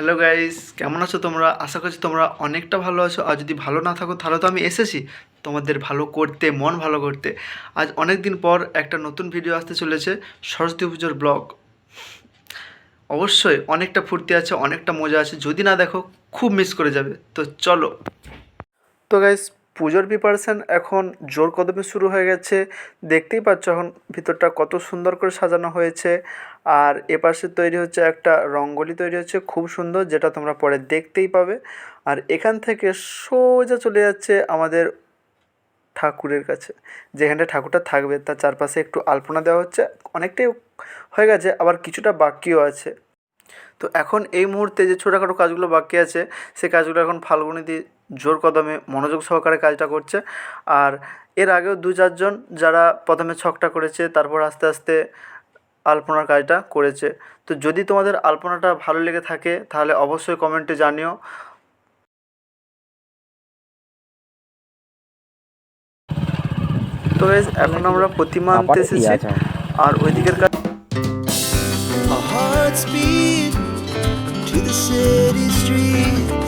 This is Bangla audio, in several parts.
হ্যালো গাইস কেমন আছো তোমরা? আশা করছি তোমরা অনেকটা ভালো আছো। আর যদি ভালো না থাকো, তাহলে তো আমি এসেছি। তোমাদের ভালো করতে, মন ভালো করতে। আজ অনেক দিন পর একটা নতুন ভিডিও আসতে চলেছে, সরস্বতী পুজোর ব্লগ। অবশ্যই অনেকটা ফুর্তি আছে, অনেকটা মজা আছে। যদি না দেখো, খুব মিস করে যাবে। তো চলো। তো গাইস পুজোর প্রিপারেশান এখন জোর কদমে শুরু হয়ে গেছে। দেখতেই পাচ্ছ এখন ভিতরটা কত সুন্দর করে সাজানো হয়েছে। আর এপাশে তৈরি হচ্ছে একটা রঙ্গোলি তৈরি হচ্ছে, খুব সুন্দর, যেটা তোমরা পরে দেখতেই পাবে। আর এখান থেকে সোজা চলে যাচ্ছে আমাদের ঠাকুরের কাছে যেখানটা ঠাকুরটা থাকবে। তার চারপাশে একটু আলপনা দেওয়া হচ্ছে, অনেকটাই হয়ে গেছে, আবার কিছুটা বাকিও আছে। তো এখন এই মুহূর্তে যে ছোটোখাটো কাজগুলো বাকি আছে সেই কাজগুলো এখন ফাল্গুনি দি জোর কদমে মনোযোগ সহকারে কাজটা করছে। আর এর আগেও দু চারজন যারা প্রথমে ছকটা করেছে তারপর আস্তে আস্তে আলপনার কাজটা করেছে। তো যদি তোমাদের আলপনাটা ভালো লেগে থাকে তাহলে অবশ্যই কমেন্টে জানিও। তো এখন আমরা প্রতিমা আনতে এসেছি। আর ওইদিকের কাজ to the city streets.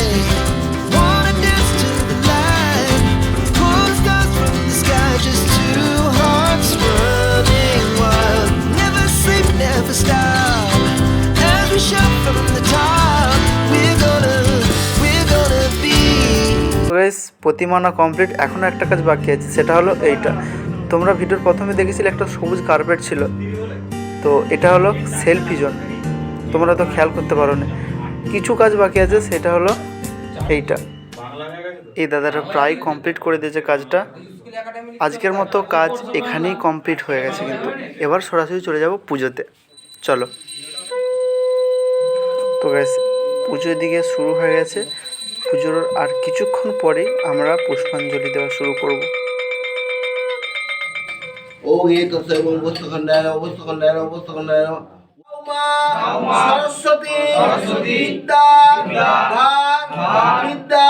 guys প্রতিমা আনা কমপ্লিট এখনও একটা কাজ বাকি আছে, সেটা হলো এইটা। তোমরা ভিডিওর প্রথমে দেখেছিলে একটা সবুজ কার্পেট ছিল, তো এটা হলো সেলফি জোন। তোমরা তো খেয়াল করতে পারো না কিছু কাজ বাকি আছে, সেটা হলো এইটা। এই দাদাটা প্রায় কমপ্লিট করে দিয়েছে কাজটা। আজকের মতো কাজ এখানেই কমপ্লিট হয়ে গেছে কিন্তু। এবার সরাসরি চলে যাব পুজোতে। চলো। তো গ্যাস পুজোর দিকে শুরু হয়ে গেছে। পুজোর আর কিছুক্ষণ পরেই আমরা পুষ্পাঞ্জলি দেওয়া শুরু করব। ও সরস্বতী বিদ্যা বিদ্যা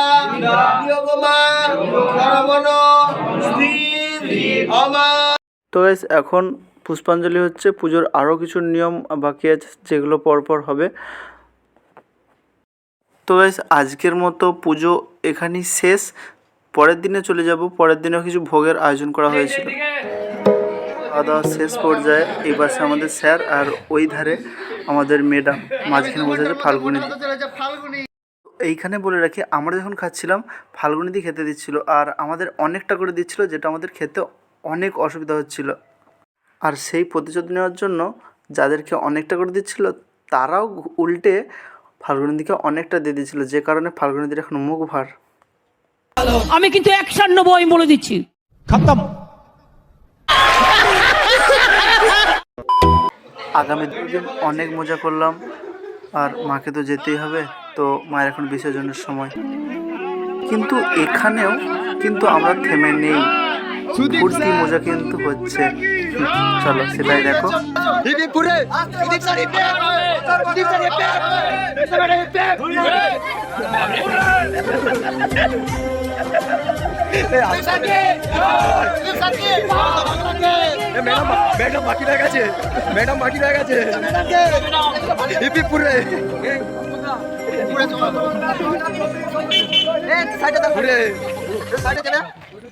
পরমন স্থির তো এখন পুষ্পাঞ্জলি হচ্ছে পুজোর আরও কিছু নিয়ম বাকি আছে যেগুলো পরপর হবে। তো গাইস আজকের মতো পুজো এখানেই শেষ। পরের দিনে চলে যাব। পরের দিনেও কিছু ভোগের আয়োজন করা হয়েছিল। খাওয়া দাওয়া শেষ পর্যায়ে এই পাশে আমাদের স্যার আর ওই ধারে আমাদের ম্যাডাম। মাঝখানে বসে আছে ফাল্গুনি। এইখানে বলে রাখি, আমরা যখন খাচ্ছিলাম ফাল্গুনিদি খেতে দিচ্ছিল আর আমাদের অনেকটা করে দিচ্ছিল, যেটা আমাদের খেতে অনেক অসুবিধা হচ্ছিল। আর সেই প্রতিশোধ নেওয়ার জন্য যাদেরকে অনেকটা করে দিচ্ছিল, তারাও ঘু- উল্টে ফাল্গুনিদিকে অনেকটা দিয়ে দিয়েছিল যে কারণে ফাল্গুনিদির এখন মুখ ভার। আমি কিন্তু একশান নেব আমি বলে দিচ্ছি। আগামী দুদিন অনেক মজা করলাম আর মাকে তো যেতেই হবে তো মায়ের এখন বিসর্জনের সময়। কিন্তু এখানেও কিন্তু আমরা থেমে নেই। ফুর্তি মজা কিন্তু হচ্ছে। চলো সেটাই দেখো। ম্যাডাম বাকি রয়ে গেছে। ম্যাডাম বাকি রয়ে গেছে।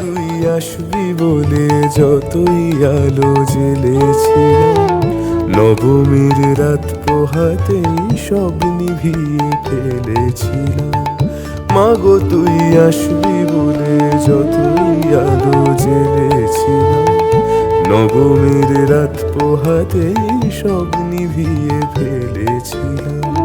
তুই আসবি বলে যতই আলো জ্বেলেছিলাম নবমীর রাত পোহাতেই সব নিভিয়ে ফেলেছিলাম। মাগো, তুই আসবি বলে যতই আলো জেলেছিলাম নবমীর রাত পোহাতেই সব নিভিয়ে ফেলেছিলাম।